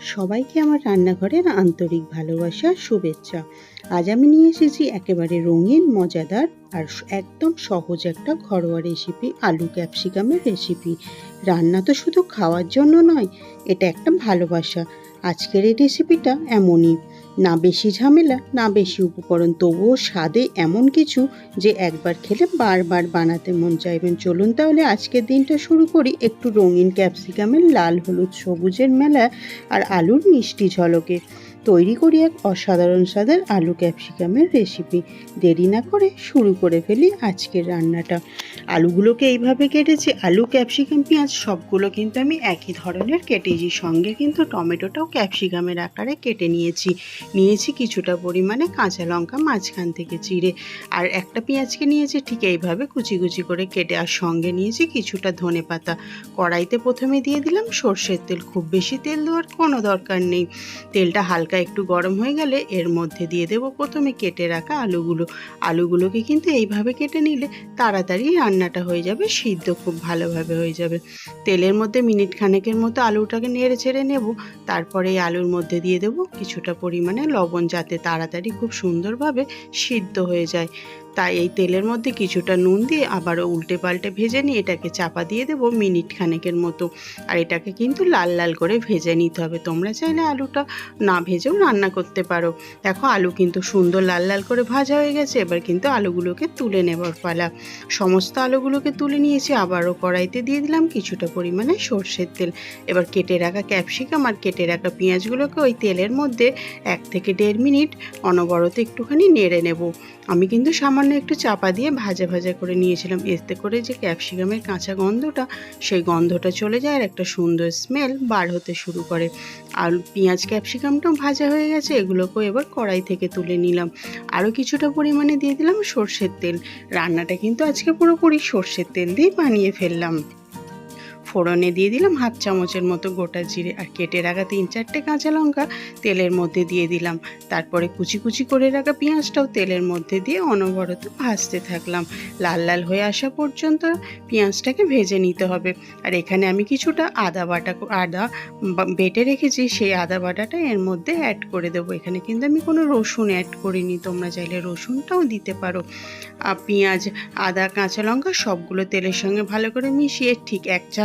সবাইকে আমার রান্নাঘরের আন্তরিক ভালোবাসা, শুভেচ্ছা। আজ আমি নিয়ে এসেছি একেবারে রঙিন, মজাদার আর একদম সহজ একটা ঘরোয়া রেসিপি আলু ক্যাপসিকামের রেসিপি রান্না তো শুধু খাওয়ার জন্য নয়, এটা একটা ভালোবাসা। আজকের এই রেসিপিটা এমনই। না বেশি ঝামেলা, না বেশি উপকরণ। তবুও স্বাদে এমন কিছু যে একবার খেলে বারবার বানাতে মন চাইবেন চলুন তাহলে আজকের দিনটা শুরু করি একটু রঙিন ক্যাপসিকামের লাল, হলুদ, সবুজের মেলা আর আলুর মিষ্টি ঝলকে। তৈরি করি এক অসাধারণ স্বাদের আলু ক্যাপসিকামের রেসিপি। দেরি না করে শুরু করে ফেলি আজকের রান্নাটা। আলুগুলোকে এইভাবে কেটেছি, আলু, ক্যাপসিকাম, পেঁয়াজ সবগুলো কিন্তু আমি একই ধরনের কেটেছি। সঙ্গে কিন্তু টমেটোটাও ক্যাপসিকামের আকারে কেটে নিয়েছি। নিয়েছি কিছুটা পরিমাণে কাঁচা লঙ্কা মাঝখান থেকে চিড়ে। আর একটা পেঁয়াজকে নিয়েছি ঠিক এইভাবে কুচি কুচি করে কেটে, আর সঙ্গে নিয়েছি কিছুটা ধনে পাতা। কড়াইতে প্রথমে দিয়ে দিলাম সর্ষের তেল। খুব বেশি তেল দেওয়ার কোনো দরকার নেই। তেলটা হালকা একটু গরম হয়ে গেলে এর মধ্যে দিয়ে দেব প্রথমে কেটে রাখা আলুগুলো। আলুগুলোকে কিন্তু এইভাবে কেটে নিলে তাড়াতাড়ি রান্নাটা হয়ে যাবে, সিদ্ধ খুব ভালোভাবে হয়ে যাবে। তেলের মধ্যে মিনিট খানেকের মতো আলুটাকে নেড়ে ছেড়ে নেব। তারপরে এই আলুর মধ্যে দিয়ে দেব কিছুটা পরিমাণে লবণ যাতে তাড়াতাড়ি খুব সুন্দরভাবে সিদ্ধ হয়ে যায়। তাই এই তেলের মধ্যে কিছুটা নুন দিয়ে আবারও উল্টে পাল্টে ভেজে নিয়ে এটাকে চাপা দিয়ে দেবো মিনিট খানেকের মতো। আর এটাকে কিন্তু লাল লাল করে ভেজে নিতে হবে। তোমরা চাইলে আলুটা না ভেজেও রান্না করতে পারো। দেখো আলু কিন্তু সুন্দর লাল লাল করে ভাজা হয়ে গেছে। এবার কিন্তু আলুগুলোকে তুলে নেবার পালা। সমস্ত আলুগুলোকে তুলে নিয়েছি। আবারও কড়াইতে দিয়ে দিলাম কিছুটা পরিমাণে সর্ষের তেল। এবার কেটে রাখা ক্যাপসিকাম আর কেটে রাখা পেঁয়াজগুলোকে ওই তেলের মধ্যে এক থেকে দেড় মিনিট অনবরত একটুখানি নেড়ে নেব। আমি কিন্তু সামান্য একটু চাপা দিয়ে ভাজা ভাজা করে নিয়েছিলাম। এতে করে যে ক্যাপসিকামের কাঁচা গন্ধটা, সেই গন্ধটা চলে যায় আর একটা সুন্দর স্মেল বার হতে শুরু করে। আর পেঁয়াজ ক্যাপসিকামটাও ভাজা হয়ে গেছে, এগুলোকেও এবার কড়াই থেকে তুলে নিলাম। আরও কিছুটা পরিমাণে দিয়ে দিলাম সর্ষের তেল। রান্নাটা কিন্তু আজকে পুরোপুরি সর্ষের তেল দিয়েই বানিয়ে ফেললাম। ফোড়নে দিয়ে দিলাম হাফ চামচের মতো গোটা জিরে আর কেটে রাখা তিন চারটে কাঁচা লঙ্কা তেলের মধ্যে দিয়ে দিলাম। তারপরে কুচি কুচি করে রাখা পেঁয়াজটাও তেলের মধ্যে দিয়ে অনবরত ভাজতে থাকলাম। লাল লাল হয়ে আসা পর্যন্ত পেঁয়াজটাকে ভেজে নিতে হবে। আর এখানে আমি কিছুটা আদা বাটা আদা বেটে রেখেছি, সেই আদা বাটাটা এর মধ্যে অ্যাড করে দেবো। এখানে কিন্তু আমি কোনো রসুন অ্যাড করিনি, তোমরা চাইলে রসুনটাও দিতে পারো। আর পেঁয়াজ, আদা, কাঁচা লঙ্কা সবগুলো তেলের সঙ্গে ভালো করে মিশিয়ে ঠিক এক চা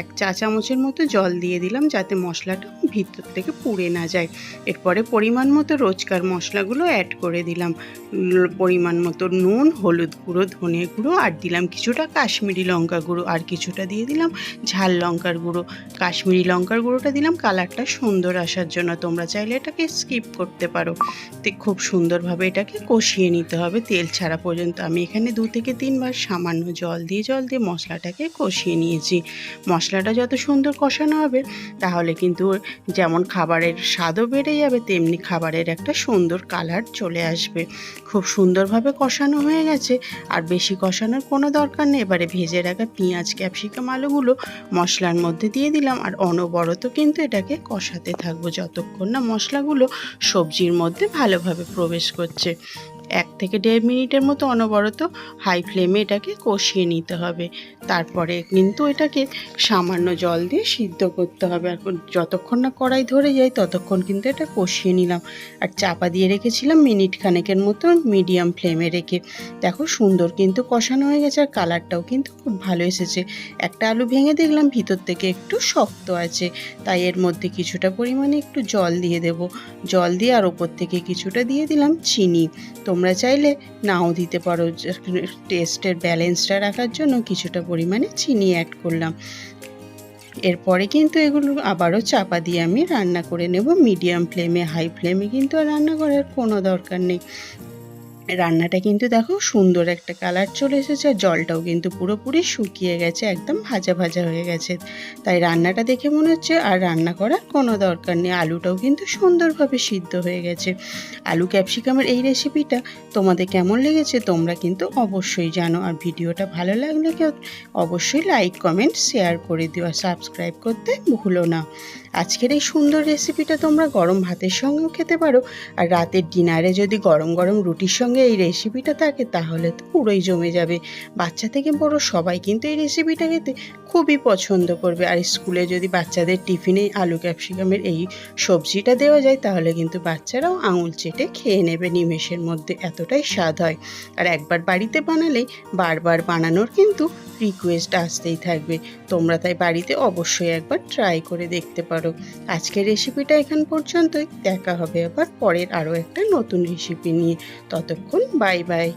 এক চা চামচের মতো জল দিয়ে দিলাম যাতে মশলাটা ভিতর থেকে পুড়ে না যায়। এরপরে পরিমাণ মতো রোজকার মশলাগুলো অ্যাড করে দিলাম। পরিমাণ মতো নুন, হলুদ গুঁড়ো, ধনে গুঁড়ো আর দিলাম কিছুটা কাশ্মীরি লঙ্কা গুঁড়ো আর কিছুটা দিয়ে দিলাম ঝাল লঙ্কার গুঁড়ো। কাশ্মীরি লঙ্কার গুঁড়োটা দিলাম কালারটা সুন্দর আসার জন্য। তোমরা চাইলে এটাকে স্কিপ করতে পারো। খুব সুন্দরভাবে এটাকে কষিয়ে নিতে হবে তেল ছাড়া পর্যন্ত। আমি এখানে দু থেকে তিনবার সামান্য জল দিয়ে জল দিয়ে মশলাটাকে কষিয়ে নিয়েছি। মশলাটা যত সুন্দর কষানো হবে, তাহলে কিন্তু যেমন খাবারের স্বাদও বেড়ে যাবে, তেমনি খাবারের একটা সুন্দর কালার চলে আসবে। খুব সুন্দরভাবে কষানো হয়ে গেছে, আর বেশি কষানোর কোনো দরকার নেই। এবারে ভেজে রাখা পেঁয়াজ, ক্যাপসিকাম, আলুগুলো মশলার মধ্যে দিয়ে দিলাম, আর অনবরত কিন্তু এটাকে কষাতে থাকব যতক্ষণ না মশলাগুলো সবজির মধ্যে ভালোভাবে প্রবেশ করছে। এক থেকে দেড় মিনিটের মতো অনবরত হাই ফ্লেমে এটাকে কষিয়ে নিতে হবে। তারপরে কিন্তু এটাকে সামান্য জল দিয়ে সিদ্ধ করতে হবে। আর যতক্ষণ না কড়াই ধরে যায়, ততক্ষণ কিন্তু এটা কষিয়ে নিলাম। আর চাপা দিয়ে রেখেছিলাম মিনিট খানেকের মতো মিডিয়াম ফ্লেমে রেখে। দেখো সুন্দর কিন্তু কষানো হয়ে গেছে আর কালারটাও কিন্তু খুব ভালো এসেছে। একটা আলু ভেঙে দেখলাম, ভিতর থেকে একটু শক্ত আছে। তাই এর মধ্যে কিছুটা পরিমাণে একটু জল দিয়ে দেব। জল দিয়ে আর ওপর থেকে কিছুটা দিয়ে দিলাম চিনি। তোমরা চাইলে নাও দিতে পারো। টেস্টের ব্যালেন্সটা রাখার জন্য কিছুটা পরিমাণে চিনি অ্যাড করলাম। এরপরে কিন্তু এগুলো আবারও চাপা দিয়ে আমি রান্না করে নেব। মিডিয়াম ফ্লেমে হাই ফ্লেমে কিন্তু রান্না করার কোনো দরকার নেই। রান্নাটা কিন্তু দেখো সুন্দর একটা কালার চলে এসেছে, আর জলটাও কিন্তু পুরোপুরি শুকিয়ে গেছে, একদম ভাজা ভাজা হয়ে গেছে। তাই রান্নাটা দেখে মনে হচ্ছে আর রান্না করার কোনো দরকার নেই। আলুটাও কিন্তু সুন্দরভাবে সিদ্ধ হয়ে গেছে। আলু ক্যাপসিকামের এই রেসিপিটা তোমাদের কেমন লেগেছে তোমরা কিন্তু অবশ্যই জানো। আর ভিডিওটা ভালো লাগলে কেউ অবশ্যই লাইক, কমেন্ট, শেয়ার করে দিও। আর সাবস্ক্রাইব করতে ভুলো না। আজকের এই সুন্দর রেসিপিটা তোমরা গরম ভাতের সঙ্গেও খেতে পারো। আর রাতের ডিনারে যদি গরম গরম রুটির সঙ্গে এই রেসিপিটা থাকে, তাহলে তো পুরোই জমে যাবে। বাচ্চা থেকে বড় সবাই কিন্তু এই রেসিপিটা খেতে খুবই পছন্দ করবে। আর স্কুলে যদি বাচ্চাদের টিফিনে আলু ক্যাপসিকামের এই সবজিটা দেওয়া যায়, তাহলে কিন্তু বাচ্চারাও আঙুল চেটে খেয়ে নেবে নিমেষের মধ্যে। এতটাই স্বাদ হয়। আর একবার বাড়িতে বানালে বারবার বানানোর কিন্তু রিকোয়েস্ট আসতেই থাকবে। তোমরা তাই বাড়িতে অবশ্যই একবার ট্রাই করে দেখতে পারো। আজকের রেসিপিটা এখান পর্যন্তই। দেখা হবে আবার পরের আরও একটা নতুন রেসিপি নিয়ে। ততক্ষণ বাই বাই